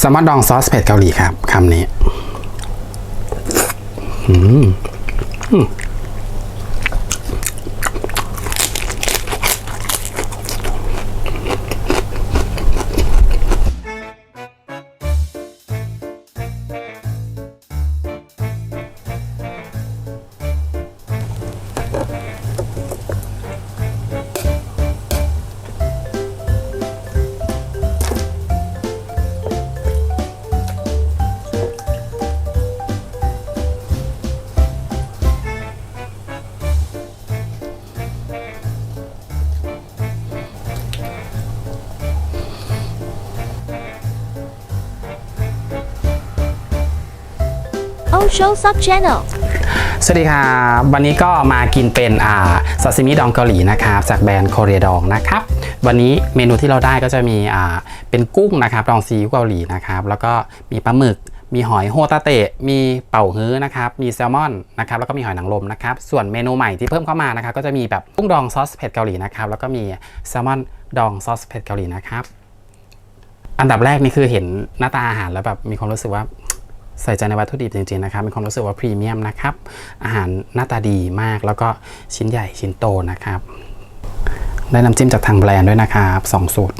สมอนดองซอสเผ็ดเกาหลีครับคำนี้ อืม อืมโอโชซับชานอลสวัสดีครับวันนี้ก็มากินเป็นอ่าซาซิมิดองเกาหลีนะครับจากแบรนด์โคเรียดองนะครับ วันนี้เมนูที่เราได้ก็จะมีอ่าเป็นกุ้งนะครับดองซีอิ๊วเกาหลีนะครับ แล้วก็มีปลาหมึก มีหอยโฮตาเตะ มีเป่าฮื้อนะครับ มีแซลมอนนะครับ แล้วก็มีหอยนางรมนะครับ ส่วนเมนูใหม่ที่เพิ่มเข้ามานะครับ ก็จะมีแบบกุ้งดองซอสเผ็ดเกาหลีนะครับ แล้วก็มีแซลมอนดองซอสเผ็ดเกาหลีนะครับ อันดับแรกนี่คือเห็นหน้าตาอาหารแล้วแบบมีความรู้สึกว่า ใส่ใจในวัตถุดิบจริงๆนะครับมีความรู้สึกว่าพรีเมียมนะครับ อาหารหน้าตาดีมากแล้วก็ชิ้นใหญ่ชิ้นโตนะครับ ได้น้ำจิ้มจากทางแบรนด์ด้วยนะครับสองสูตร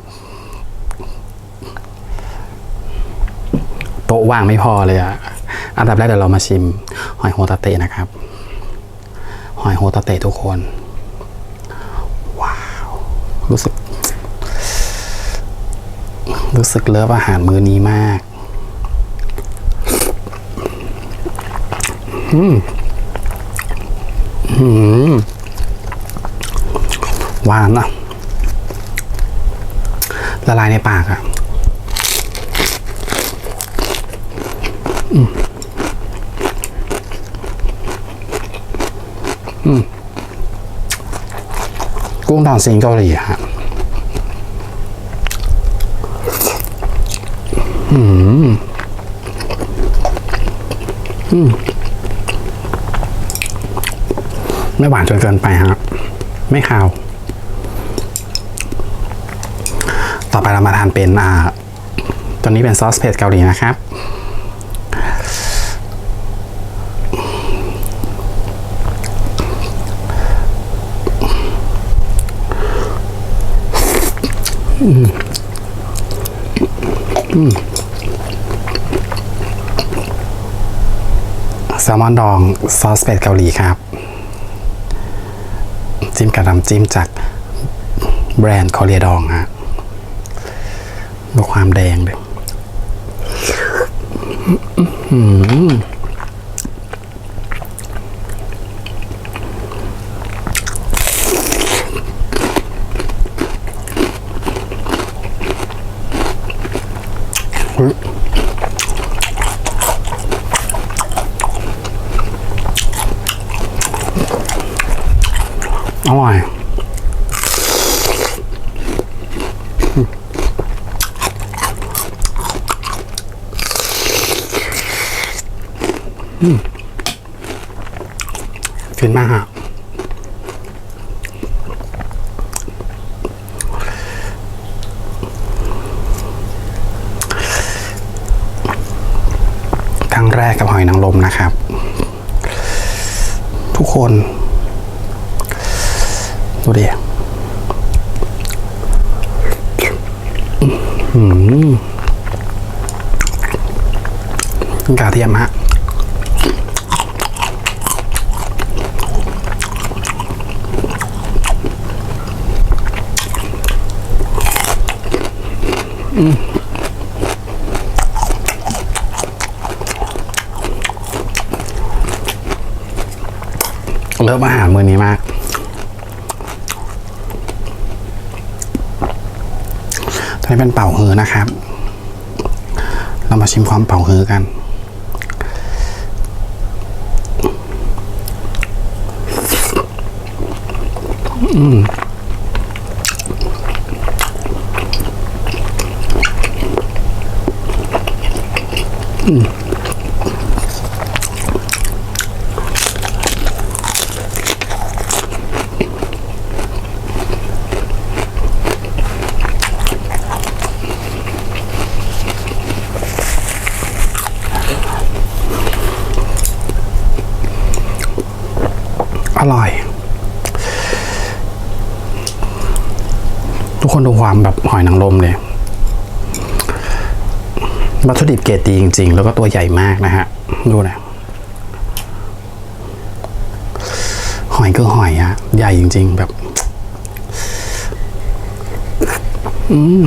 โต๊ะว่างไม่พอเลยอะอันดับแรกเดี๋ยวเรามาชิม หอยโฮตาเตะนะครับ หอยโฮตาเตะทุกคน ว้าว รู้สึก รู้สึกเลิฟอาหารมื้อนี้มาก หวานอะ ละลายในปากอะอืมอืมกุ้งดองซิงเกาหลีฮะอืมอืม ไม่หวานจนเกินไปฮะไม่คาว ต่อไปเรามาทานเป็นอ่าตัวนี้เป็นซอสเผ็ดเกาหลีนะครับแซลมอนดองซอสเป็ดเกาหลีครับ กับน้ำจิ้มจากแบรนด์คอเรียดองฮะดูความแดงเลยอื้ อร่อยฟินมากฮะครั้งแรกกับหอยนางรมนะครับ ทุกคน ดูดิอืมกระเทียมฮะเลิฟอาหารมื้อนี้มาก อนนี้เป็นเป่าฮือนะครับ เรามาชิมความเป่าฮือกันอ ร่อย ทุกคนดูความแบบห อยนางรมเลยวัตถุดิบเกรดดีจริง ๆ แล้วก็ตัวใหญ่มากนะฮะ ดูนะหอยคือหอยอะใหญ่จริง ๆ แบบ อืม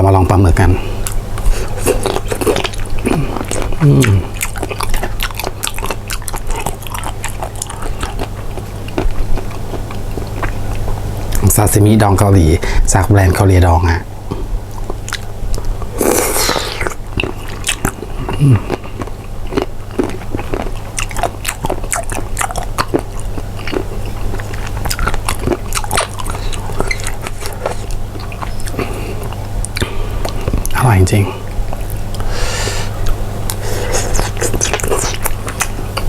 เรามาลองปลาหมึกกันซาซิมิดองเกาหลี จากแบรนด์เกาหลีดองอะ่ะ ร่อยจริง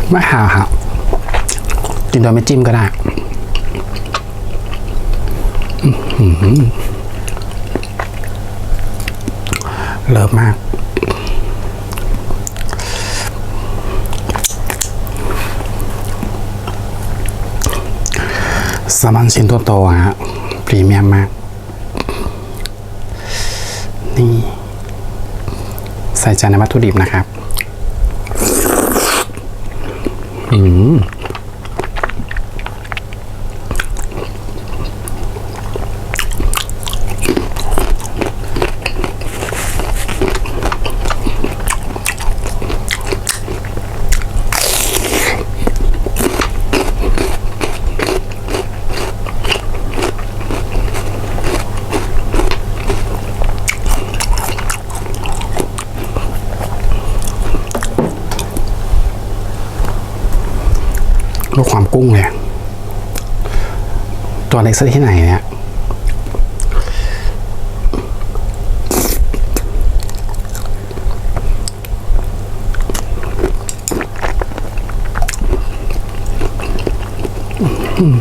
ไม่หาครับกินโดยไม่จิ้มก็ได้เลิฟมาก สมันชิ้นตัวโตฮะพรีเมียมมาก ใส่ใจในวัตถุดิบนะครับ อืม ลูกความกุ้งเลยตัวเล็กซะที่ไหนเนี่ยอืม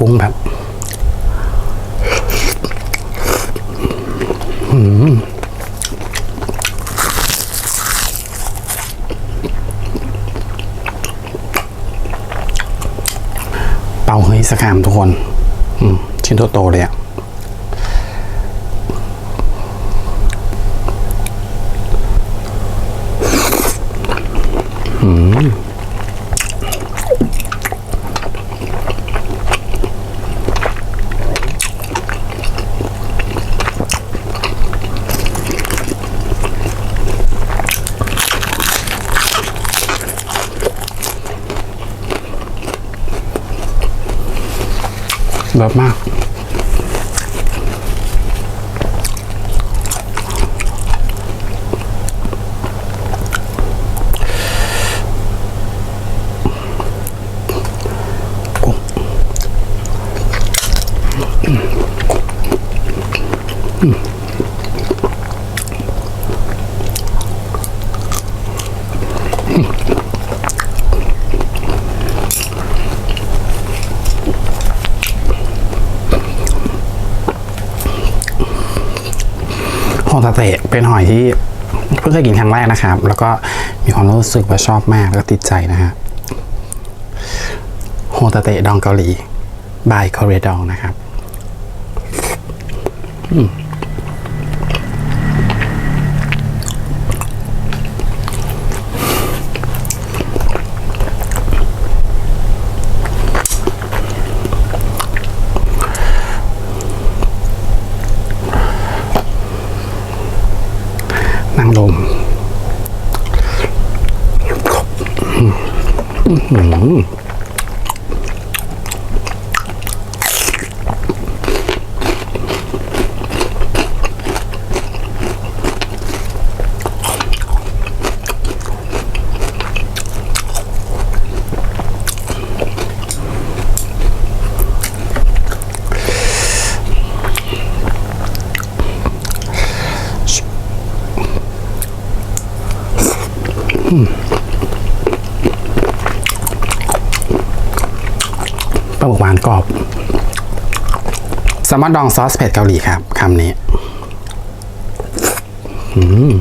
กุ้งแบบ เป่าเฮ้ยสกามทุกคน อืมชิ้นโตๆเลยอะ แบบมาก เตะเป็นหอยที่เพิ่งเคยกินครั้งแรกนะครับ แล้วก็มีความรู้สึกว่าชอบมากแล้วก็ติดใจนะฮะโฮตาเตะดองเกาหลีบายคอเรียดองนะครับ อืมางลมอืม กรอบแซลมอนดองซอสเผ็ดเกาหลีครับคำนี้ อืม